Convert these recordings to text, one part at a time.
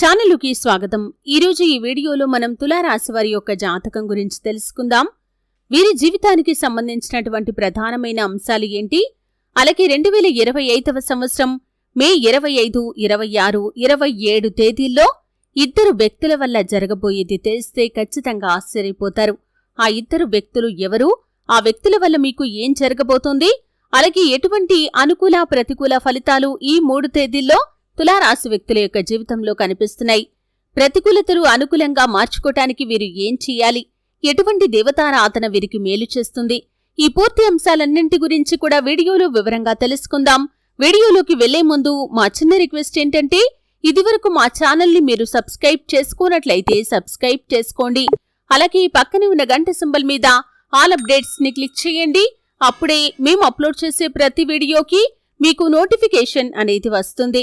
ఛానలుకి స్వాగతం. ఈరోజు ఈ వీడియోలో మనం తులారాశి వారి యొక్క జాతకం గురించి తెలుసుకుందాం. వీరి జీవితానికి సంబంధించినటువంటి ప్రధానమైన అంశాలు ఏంటి? అలాగే రెండు వేల ఇరవై ఐదవ సంవత్సరం మే ఇరవై ఐదు ఇరవై ఆరు ఇరవై ఏడు తేదీల్లో ఇద్దరు వ్యక్తుల వల్ల జరగబోయేది తెలిస్తే ఖచ్చితంగా ఆశ్చర్యపోతారు. ఆ ఇద్దరు వ్యక్తులు ఎవరు? ఆ వ్యక్తుల వల్ల మీకు ఏం జరగబోతోంది? అలాగే ఎటువంటి అనుకూల ప్రతికూల ఫలితాలు ఈ మూడు తేదీల్లో తులారాశి వ్యక్తుల యొక్క జీవితంలో కనిపిస్తున్నాయి. ప్రతికూలతలు అనుకూలంగా మార్చుకోటానికి వీరు ఏం చెయ్యాలి ఎటువంటి దేవతారాధన వీరికి మేలు చేస్తుంది? ఈ పూర్తి అంశాలన్నింటి గురించి కూడా వీడియోలో వివరంగా తెలుసుకుందాం. వీడియోలోకి వెళ్ళే ముందు మా చిన్న రిక్వెస్ట్ ఏంటంటే ఇదివరకు మా ఛానల్ని మీరు సబ్స్క్రైబ్ చేసుకున్నట్లయితే సబ్స్క్రైబ్ చేసుకోండి. అలాగే పక్కనే ఉన్న గంట సింబల్ మీద ఆల్ అప్డేట్స్ని క్లిక్ చేయండి. అప్పుడే మేము అప్లోడ్ చేసే ప్రతి వీడియోకి మీకు నోటిఫికేషన్ అనేది వస్తుంది.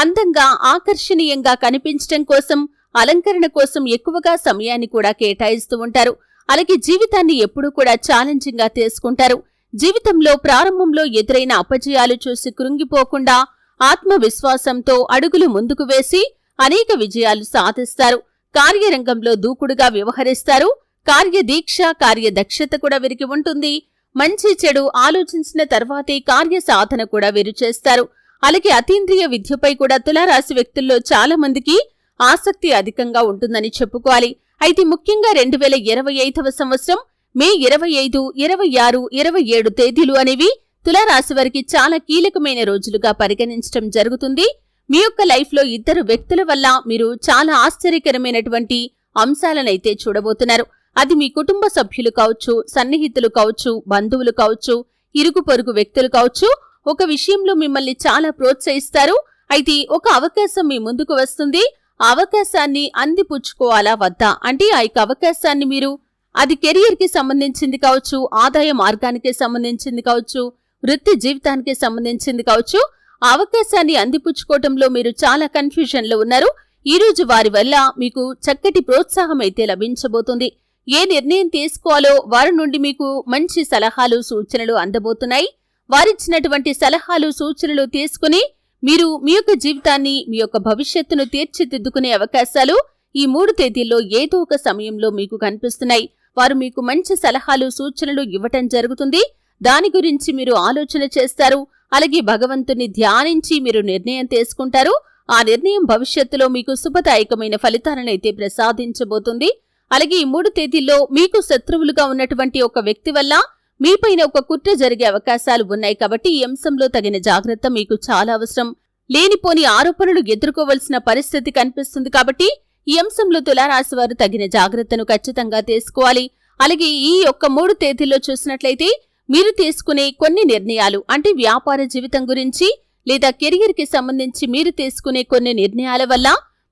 అందంగా ఆకర్షణీయంగా కనిపించటం కోసం అలంకరణ కోసం ఎక్కువగా సమయాన్ని కూడా కేటాయిస్తూ ఉంటారు. అలాగే జీవితాన్ని ఎప్పుడూ కూడా ఛాలెంజింగ్గా తీసుకుంటారు. జీవితంలో ప్రారంభంలో ఎదురైన అపజయాలు చూసి కృంగిపోకుండా ఆత్మవిశ్వాసంతో అడుగులు ముందుకు వేసి అనేక విజయాలు సాధిస్తారు. కార్యరంగంలో దూకుడుగా వ్యవహరిస్తారు. కార్యదీక్ష కార్యదక్షత కూడా వీరికి ఉంటుంది. మంచి చెడు ఆలోచించిన తర్వాతే కార్య సాధన కూడా వీరు చేస్తారు. అలాగే అతీంద్రియ విద్యపై కూడా తులారాశి వ్యక్తుల్లో చాలా మందికి ఆసక్తి అధికంగా ఉంటుందని చెప్పుకోవాలి. అయితే ముఖ్యంగా రెండు వేల ఇరవై ఐదవ సంవత్సరం మే ఇరవై ఐదు ఇరవై ఆరు ఇరవై ఏడు తేదీలు అనేవి తులారాశి వారికి చాలా కీలకమైన రోజులుగా పరిగణించడం జరుగుతుంది. మీ యొక్క లైఫ్లో ఇద్దరు వ్యక్తుల వల్ల మీరు చాలా ఆశ్చర్యకరమైనటువంటి అంశాలనైతే చూడబోతున్నారు. అది మీ కుటుంబ సభ్యులు కావచ్చు సన్నిహితులు కావచ్చు బంధువులు కావచ్చు ఇరుగు పొరుగు వ్యక్తులు కావచ్చు ఒక విషయంలో మిమ్మల్ని చాలా ప్రోత్సహిస్తారు. అయితే ఒక అవకాశం మీ ముందుకు వస్తుంది. ఆ అవకాశాన్ని అందిపుచ్చుకోవాలా వద్దా? అంటే ఆ యొక్క అవకాశాన్ని మీరు అది కెరియర్కి సంబంధించింది కావచ్చు ఆదాయ మార్గానికి సంబంధించింది కావచ్చు వృత్తి జీవితానికి సంబంధించింది కావచ్చు ఆ అవకాశాన్ని అందిపుచ్చుకోవటంలో మీరు చాలా కన్ఫ్యూజన్లో ఉన్నారు. ఈ రోజు వారి వల్ల మీకు చక్కటి ప్రోత్సాహం అయితే లభించబోతుంది. ఏ నిర్ణయం తీసుకోవాలో వారి నుండి మీకు మంచి సలహాలు సూచనలు అందబోతున్నాయి. వారిచ్చినటువంటి సలహాలు సూచనలు తీసుకుని మీరు మీ యొక్క జీవితాన్ని మీ యొక్క భవిష్యత్తును తీర్చిదిద్దుకునే అవకాశాలు ఈ మూడు తేదీల్లో ఏదో ఒక సమయంలో మీకు కనిపిస్తున్నాయి. వారు మీకు మంచి సలహాలు సూచనలు ఇవ్వటం జరుగుతుంది. దాని గురించి మీరు ఆలోచన చేస్తారు. అలాగే భగవంతుని ధ్యానించి మీరు నిర్ణయం తీసుకుంటారు. ఆ నిర్ణయం భవిష్యత్తులో మీకు శుభదాయకమైన ఫలితాలనైతే ప్రసాదించబోతుంది. అలాగే ఈ మూడు తేదీల్లో మీకు శత్రువులుగా ఉన్నటువంటి ఒక వ్యక్తి వల్ల మీపైన ఒక కుట్ర జరిగే అవకాశాలు ఉన్నాయి కాబట్టి ఈ అంశంలో తగిన జాగ్రత్త మీకు చాలా అవసరం. లేనిపోని ఆరోపణలు ఎదుర్కోవలసిన పరిస్థితి కనిపిస్తుంది కాబట్టి ఈ అంశంలో తులారాశి వారు తగిన జాగ్రత్తను ఖచ్చితంగా తీసుకోవాలి. అలాగే ఈ యొక్క మూడు తేదీల్లో చూసినట్లయితే మీరు తీసుకునే కొన్ని నిర్ణయాలు అంటే వ్యాపార జీవితం గురించి లేదా కెరియర్కి సంబంధించి మీరు తీసుకునే కొన్ని నిర్ణయాల వల్ల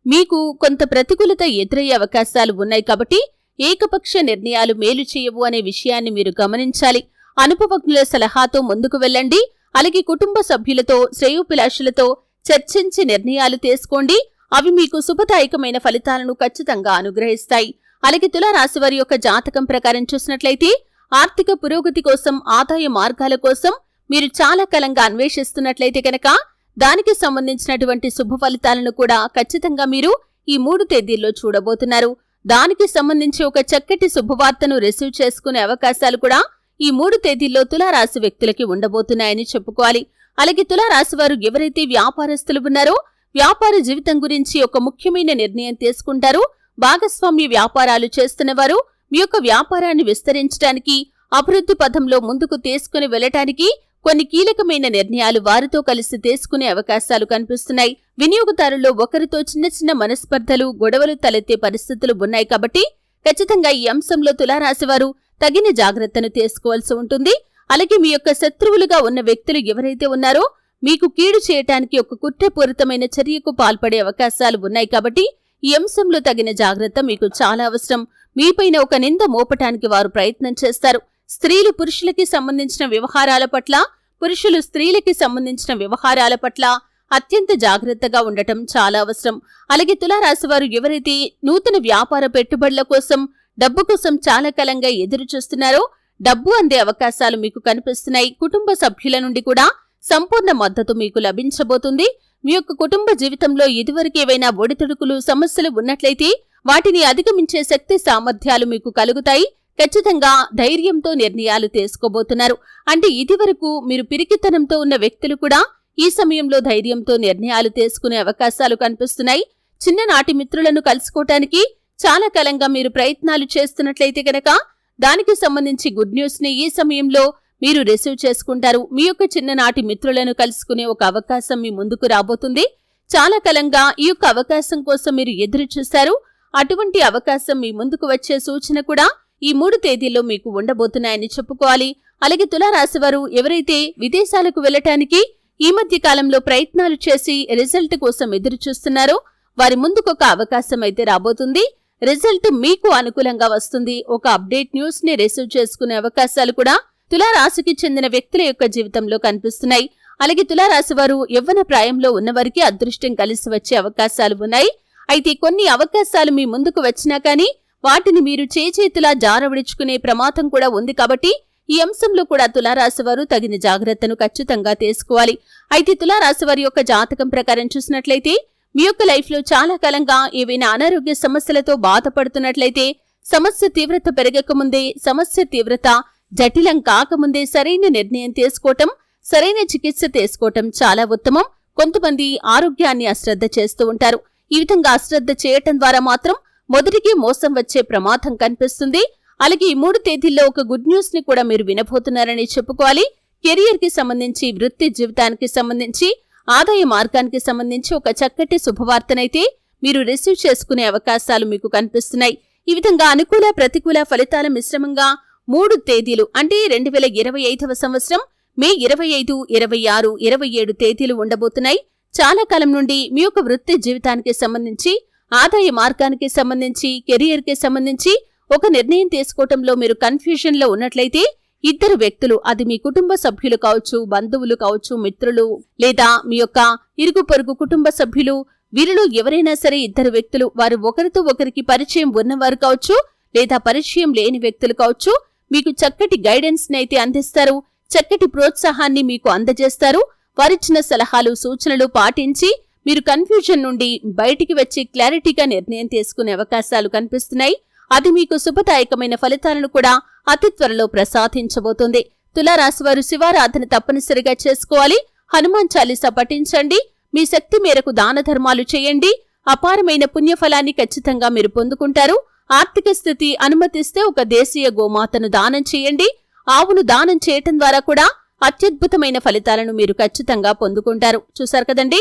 మీకు కొంత ప్రతికూలత ఎదురయ్యే అవకాశాలు ఉన్నాయి కాబట్టి ఏకపక్ష నిర్ణయాలు మేలు చేయవు అనే విషయాన్ని మీరు గమనించాలి. అనుభవజ్ఞుల సలహాతో ముందుకు వెళ్ళండి. అలాగే కుటుంబ సభ్యులతో శ్రేయోభిలాషులతో చర్చించి నిర్ణయాలు తీసుకోండి. అవి మీకు శుభదాయకమైన ఫలితాలను ఖచ్చితంగా అనుగ్రహిస్తాయి. అలాగే తులారాశి వారి యొక్క జాతకం ప్రకారం చూసినట్లయితే ఆర్థిక పురోగతి కోసం ఆదాయ మార్గాల కోసం మీరు చాలా కాలంగా అన్వేషిస్తున్నట్లయితే కనుక దానికి సంబంధించినటువంటి శుభ ఫలితాలను కూడా ఖచ్చితంగా మీరు ఈ మూడు తేదీల్లో చూడబోతున్నారు. దానికి సంబంధించి ఒక చక్కటి శుభవార్తను రిసీవ్ చేసుకునే అవకాశాలు కూడా ఈ మూడు తేదీల్లో తులారాశి వ్యక్తులకి ఉండబోతున్నాయని చెప్పుకోవాలి. అలాగే తులారాశి వారు ఎవరైతే వ్యాపారస్తులు ఉన్నారో వ్యాపార జీవితం గురించి ఒక ముఖ్యమైన నిర్ణయం తీసుకుంటారు. భాగస్వామ్య వ్యాపారాలు చేస్తున్నవారు మీ యొక్క వ్యాపారాన్ని విస్తరించడానికి అభివృద్ధి పథంలో ముందుకు తీసుకుని వెళ్ళటానికి కొన్ని కీలకమైన నిర్ణయాలు వారితో కలిసి తీసుకునే అవకాశాలు కనిపిస్తున్నాయి. వినియోగదారుల్లో ఒకరితో చిన్న చిన్న మనస్పర్ధలు గొడవలు తలెత్తే పరిస్థితులు ఉన్నాయి కాబట్టి ఖచ్చితంగా ఈ అంశంలో తులారాశివారు తగిన జాగ్రత్తను తీసుకోవాల్సి ఉంటుంది. అలాగే మీ యొక్క శత్రువులుగా ఉన్న వ్యక్తులు ఎవరైతే ఉన్నారో మీకు కీడు చేయటానికి ఒక కుట్రపూరితమైన చర్యకు పాల్పడే అవకాశాలు ఉన్నాయి కాబట్టి ఈ అంశంలో తగిన జాగ్రత్త మీకు చాలా అవసరం. మీపైన ఒక నింద మోపటానికి వారు ప్రయత్నం చేస్తారు. స్త్రీలు పురుషులకి సంబంధించిన వ్యవహారాల పట్ల పురుషులు స్త్రీలకి సంబంధించిన వ్యవహారాల పట్ల అత్యంత జాగ్రత్తగా ఉండటం చాలా అవసరం. అలాగే తులారాశివారు ఎవరైతే నూతన వ్యాపార పెట్టుబడుల కోసం డబ్బు కోసం చాలా కాలంగా ఎదురు చూస్తున్నారో డబ్బు అందే అవకాశాలు మీకు కనిపిస్తున్నాయి. కుటుంబ సభ్యుల నుండి కూడా సంపూర్ణ మద్దతు మీకు లభించబోతుంది. మీ యొక్క కుటుంబ జీవితంలో ఇదివరకు ఏవైనా ఒడిదుడుకులు సమస్యలు ఉన్నట్లయితే వాటిని అధిగమించే శక్తి సామర్థ్యాలు మీకు కలుగుతాయి. ఖచ్చితంగా ధైర్యంతో నిర్ణయాలు తీసుకోబోతున్నారు. అంటే ఇదివరకు మీరు పిరికితనంతో ఉన్న వ్యక్తులు కూడా ఈ సమయంలో ధైర్యంతో నిర్ణయాలు తీసుకునే అవకాశాలు కనిపిస్తున్నాయి. చిన్ననాటి మిత్రులను కలుసుకోవటానికి చాలా కాలంగా మీరు ప్రయత్నాలు చేస్తున్నట్లయితే గనక దానికి సంబంధించి గుడ్ న్యూస్ని ఈ సమయంలో మీరు రిసీవ్ చేసుకుంటారు. మీ యొక్క చిన్ననాటి మిత్రులను కలుసుకునే ఒక అవకాశం మీ ముందుకు రాబోతుంది. చాలా కాలంగా ఈ యొక్క అవకాశం కోసం మీరు ఎదురు చూశారు. అటువంటి అవకాశం మీ ముందుకు వచ్చే సూచన కూడా ఈ మూడు తేదీల్లో మీకు ఉండబోతున్నాయని చెప్పుకోవాలి. అలాగే తులారాశి వారు ఎవరైతే విదేశాలకు వెళ్ళటానికి ఈ మధ్య కాలంలో ప్రయత్నాలు చేసి రిజల్ట్ కోసం ఎదురు చూస్తున్నారో వారి ముందుకు ఒక అవకాశం అయితే రాబోతుంది. రిజల్ట్ మీకు అనుకూలంగా వస్తుంది. ఒక అప్డేట్ న్యూస్ని రిసీవ్ చేసుకునే అవకాశాలు కూడా తులారాశికి చెందిన వ్యక్తుల యొక్క జీవితంలో కనిపిస్తున్నాయి. అలాగే తులారాశి వారు యవ్వన ప్రాయంలో ఉన్నవారికి అదృష్టం కలిసి వచ్చే అవకాశాలు ఉన్నాయి. అయితే కొన్ని అవకాశాలు మీ ముందుకు వచ్చినా కానీ వాటిని మీరు చేచేతులా జారవిడుచుకునే ప్రమాదం కూడా ఉంది కాబట్టి ఈ అంశంలో కూడా తులారాశి వారు తగిన జాగ్రత్తను ఖచ్చితంగా తీసుకోవాలి. అయితే తులారాశి వారి యొక్క జాతకం ప్రకారం చూసినట్లయితే మీ యొక్క లైఫ్లో చాలా కాలంగా ఏవైనా అనారోగ్య సమస్యలతో బాధపడుతున్నట్లయితే సమస్య తీవ్రత పెరగకముందే సమస్య తీవ్రత జటిలం కాకముందే సరైన నిర్ణయం తీసుకోవటం సరైన చికిత్స తీసుకోవటం చాలా ఉత్తమం. కొంతమంది ఆరోగ్యాన్ని అశ్రద్ధ చేస్తూ ఉంటారు. ఈ విధంగా అశ్రద్ధ చేయటం ద్వారా మాత్రం మొదటికి మోసం వచ్చే ప్రమాదం కనిపిస్తుంది. అలాగే ఈ మూడు తేదీల్లో ఒక గుడ్ న్యూస్ని కూడా మీరు వినబోతున్నారని చెప్పుకోవాలి. కెరియర్కి సంబంధించి వృత్తి జీవితానికి సంబంధించి ఆదాయ మార్గానికి సంబంధించి ఒక చక్కటి శుభవార్తనైతే మీరు రిసీవ్ చేసుకునే అవకాశాలు మీకు కనిపిస్తున్నాయి. ఈ విధంగా అనుకూల ప్రతికూల ఫలితాల మిశ్రమంగా మూడు తేదీలు అంటే రెండు వేల ఇరవై ఐదవ సంవత్సరం మే ఇరవై ఐదు ఇరవై ఆరు ఇరవై ఏడు తేదీలు ఉండబోతున్నాయి. చాలా కాలం నుండి మీ యొక్క వృత్తి జీవితానికి సంబంధించి ఆదాయ మార్గానికి సంబంధించి కెరియర్కి సంబంధించి ఒక నిర్ణయం తీసుకోవటంలో మీరు కన్ఫ్యూజన్లో ఉన్నట్లయితే ఇద్దరు వ్యక్తులు అది మీ కుటుంబ సభ్యులు కావచ్చు బంధువులు కావచ్చు మిత్రులు లేదా మీ యొక్క ఇరుగు పొరుగు కుటుంబ సభ్యులు వీరిలో ఎవరైనా సరే ఇద్దరు వ్యక్తులు వారు ఒకరితో ఒకరికి పరిచయం ఉన్నవారు కావచ్చు లేదా పరిచయం లేని వ్యక్తులు కావచ్చు మీకు చక్కటి గైడెన్స్ అయితే అందిస్తారు చక్కటి ప్రోత్సాహాన్ని మీకు అందజేస్తారు వారిచ్చిన సలహాలు సూచనలు పాటించి మీరు కన్ఫ్యూజన్ నుండి బయటికి వచ్చి క్లారిటీగా నిర్ణయం తీసుకునే అవకాశాలు కనిపిస్తున్నాయి. అది మీకు శుభదాయకమైన ఫలితాలను కూడా అతి త్వరలో ప్రసాదించబోతుంది. తులారాశి వారు శివారాధన తప్పనిసరిగా చేసుకోవాలి. హనుమాన్ చాలీసా పఠించండి. మీ శక్తి మేరకు దాన ధర్మాలు చేయండి. అపారమైన పుణ్యఫలాన్ని ఖచ్చితంగా మీరు పొందుకుంటారు. ఆర్థిక స్థితి అనుమతిస్తే ఒక దేశీయ గోమాతను దానం చేయండి. ఆవును దానం చేయటం ద్వారా కూడా అత్యద్భుతమైన ఫలితాలను మీరు ఖచ్చితంగా పొందుకుంటారు. చూసారు కదండి?